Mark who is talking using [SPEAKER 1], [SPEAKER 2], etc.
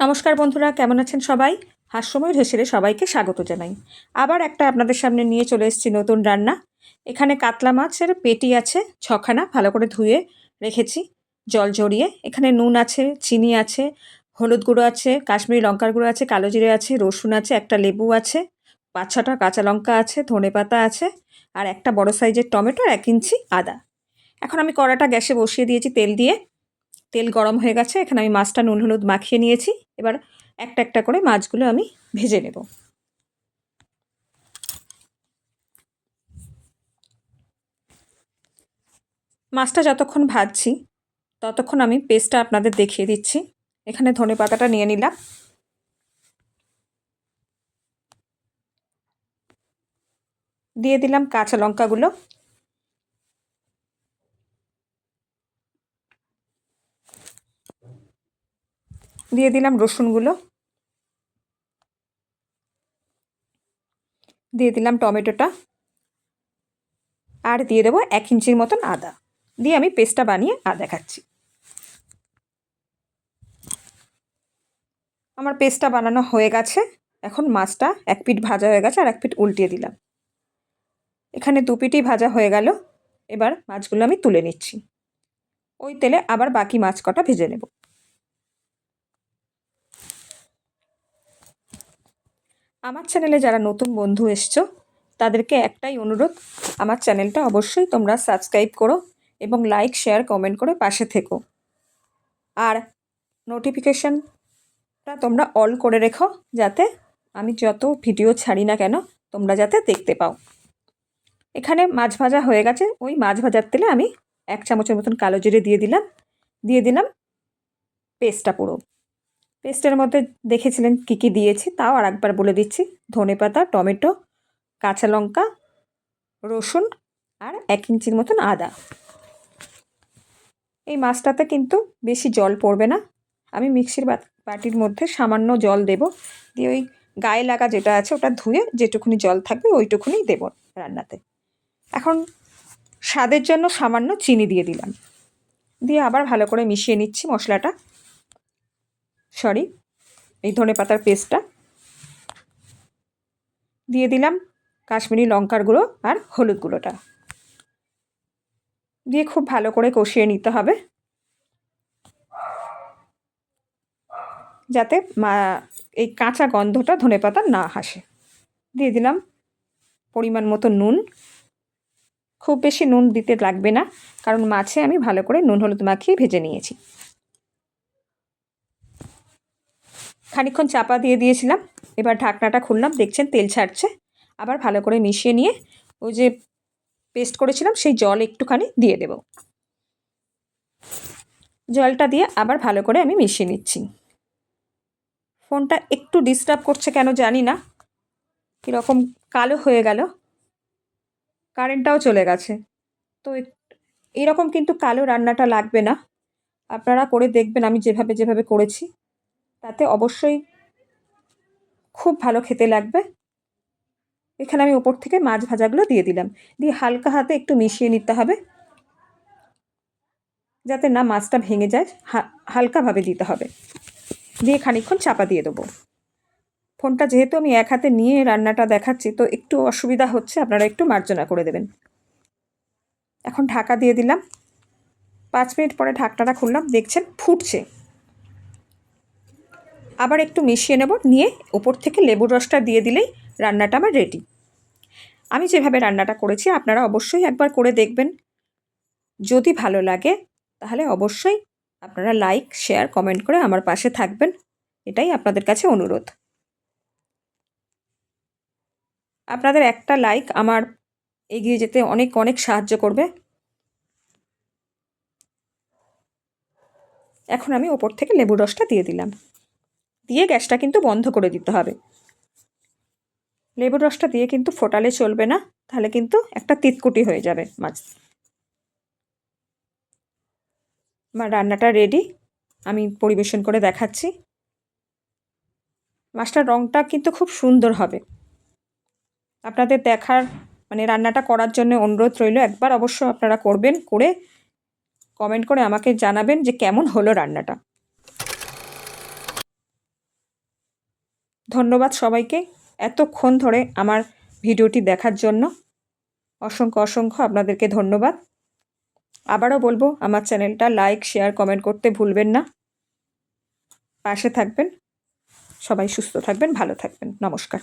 [SPEAKER 1] নমস্কার বন্ধুরা, কেমন আছেন সবাই? হাস্যময় হেসেরে সবাইকে স্বাগত জানাই। আবার একটা আপনাদের সামনে নিয়ে চলে এসেছি নতুন রান্না। এখানে কাতলা মাছের পেটি আছে, ছখানা ভালো করে ধুয়ে রেখেছি, জল জড়িয়ে এখানে নুন আছে, চিনি আছে, হলুদ গুঁড়ো আছে, কাশ্মীরি লঙ্কার গুঁড়ো আছে, কালো জিরে আছে, রসুন আছে, একটা লেবু আছে, পাঁচ ছটা কাঁচা লঙ্কা আছে, ধনে পাতা আছে, আর একটা বড় সাইজের টমেটো আর এক ইঞ্চি আদা। এখন আমি কড়াটা গ্যাসে বসিয়ে দিয়েছি তেল দিয়ে। তেল গরম হয়ে গেছে, এখানে আমি মাছটা নুন হলুদ মাখিয়ে নিয়েছি। এবার একটা একটা করে মাছগুলো আমি ভেজে নেব। মাছটা যতক্ষণ ভাজছি, ততক্ষণ আমি পেস্টটা আপনাদের দেখিয়ে দিচ্ছি। এখানে ধনে পাতাটা নিয়ে নিলাম। দিয়ে দিলাম কাঁচা লঙ্কাগুলো। দিয়ে দিলাম রসুনগুলো। দিয়ে দিলাম টমেটোটা। আর দিয়ে দেবো এক ইঞ্চির মতন আদা। দিয়ে আমি পেস্টটা বানিয়ে আর দেখাচ্ছি। আমার পেস্টটা বানানো হয়ে গেছে। এখন মাছটা এক পিঠ ভাজা হয়ে গেছে আর এক পিঠ উল্টিয়ে দিলাম। এখানে দু পিঠই ভাজা হয়ে গেল। এবার মাছগুলো আমি তুলে নিচ্ছি। ওই তেলে আবার বাকি মাছ কটা ভেজে নেব। আমার চ্যানেলে যারা নতুন বন্ধু এসছো, তাদেরকে একটাই অনুরোধ, আমার চ্যানেলটা অবশ্যই তোমরা সাবস্ক্রাইব করো এবং লাইক, শেয়ার, কমেন্ট করে পাশে থেকো। আর নোটিফিকেশানটা তোমরা অল করে রেখো, যাতে আমি যত ভিডিও ছাড়ি না কেন, তোমরা যাতে দেখতে পাও। এখানে মাছ ভাজা হয়ে গেছে, ওই মাছ ভাজার তেলে আমি এক চামচের মতন কালো জিরে দিয়ে দিলাম দিয়ে দিলাম পেস্টটা পুরো। পেস্টের মধ্যে দেখেছিলেন কী কী দিয়েছি, তাও আর একবার বলে দিচ্ছি। ধনে পাতা, টমেটো, কাঁচা লঙ্কা, রসুন আর এক ইঞ্চির মতন আদা। এই মাছটাতে কিন্তু বেশি জল পড়বে না। আমি মিক্সির বাটির মধ্যে সামান্য জল দেব। দিয়ে ওই গায়ে লাগা যেটা আছে ওটা ধুয়ে যেটুকুনি জল থাকবে ওইটুকুনি দেব রান্নাতে। এখন স্বাদের জন্য সামান্য চিনি দিয়ে দিলাম। দিয়ে আবার ভালো করে মিশিয়ে নিচ্ছি মশলাটা। সরি এই ধনে পাতার পেস্টটা দিয়ে দিলাম কাশ্মীরি লঙ্কার গুঁড়ো আর হলুদ গুঁড়োটা। দিয়ে খুব ভালো করে কষিয়ে নিতে হবে। যাতে মা, এই কাঁচা গন্ধটা ধনে পাতা না হাসে। দিয়ে দিলাম পরিমাণ মতো নুন। খুব বেশি নুন দিতে লাগবে না, কারণ মাছে আমি ভালো করে নুন হলুদ মাখিয়ে ভেজে নিয়েছি। খানিক্ষণ চাপা দিয়ে দিয়েছিলাম। এবার ঢাকনাটা খুললাম, দেখছেন তেল ছাড়ছে। আবার ভালো করে মিশিয়ে নিয়ে ওই যে পেস্ট করেছিলাম, সেই জল একটুখানি দিয়ে দেব। জলটা দিয়ে আবার ভালো করে আমি মিশিয়ে নিচ্ছি। ফোনটা একটু ডিস্টার্ব করছে কেন জানি না। কীরকম কালো হয়ে গেল। কারেন্টটাও চলে গেছে। তো এরকম কিন্তু কালো রান্নাটা লাগবে না। আপনারা করে দেখবেন, আমি যেভাবে যেভাবে করেছি। তাতে অবশ্যই খুব ভালো খেতে লাগবে। এখানে আমি ওপর থেকে মাছ ভাজাগুলো দিয়ে দিলাম। দিয়ে হালকা হাতে একটু মিশিয়ে নিতে হবে। যাতে না মাছটা ভেঙে যায় হালকাভাবে দিতে হবে। দিয়ে খানিক্ষণ চাপা দিয়ে দেবো। ফোনটা যেহেতু আমি এক হাতে নিয়ে রান্নাটা দেখাচ্ছি, তো একটু অসুবিধা হচ্ছে, আপনারা একটু মার্জনা করে দেবেন। এখন ঢাকা দিয়ে দিলাম। পাঁচ মিনিট পরে ঢাকনাটা খুললাম, দেখছেন ফুটছে। আবার একটু মিশিয়ে নেব, নিয়ে ওপর থেকে লেবুর রসটা দিয়ে দিলেই রান্নাটা আমার রেডি আমি যেভাবে রান্নাটা করেছি, আপনারা অবশ্যই একবার করে দেখবেন। যদি ভালো লাগে, তাহলে অবশ্যই আপনারা লাইক শেয়ার কমেন্ট করে আমার পাশে থাকবেন। এটাই আপনাদের কাছে অনুরোধ। আপনাদের একটা লাইক আমার এগিয়ে যেতে অনেক অনেক সাহায্য করবে। এখন আমি ওপর থেকে লেবুর রসটা দিয়ে দিলাম। দিয়ে গ্যাসটা কিন্তু বন্ধ করে দিতে হবে। লেবুর রসটা দিয়ে কিন্তু ফোটালে চলবে না, তাহলে কিন্তু একটা তিতকুটি হয়ে যাবে মাছ। আমার রান্নাটা রেডি আমি পরিবেশন করে দেখাচ্ছি। মাছটার রঙটা কিন্তু খুব সুন্দর হবে। আপনাদের দেখার মানে রান্নাটা করার জন্য অনুরোধ রইল, একবার অবশ্য আপনারা করবেন, করে কমেন্ট করে আমাকে জানাবেন যে কেমন হলো রান্নাটা। ধন্যবাদ সবাইকে এতক্ষণ ধরে আমার ভিডিওটি দেখার জন্য। অসংখ্য অসংখ্য আপনাদেরকে ধন্যবাদ। আবারও বলব, আমার চ্যানেলটা লাইক, শেয়ার, কমেন্ট করতে ভুলবেন না। পাশে থাকবেন। সবাই সুস্থ থাকবেন, ভালো থাকবেন। নমস্কার।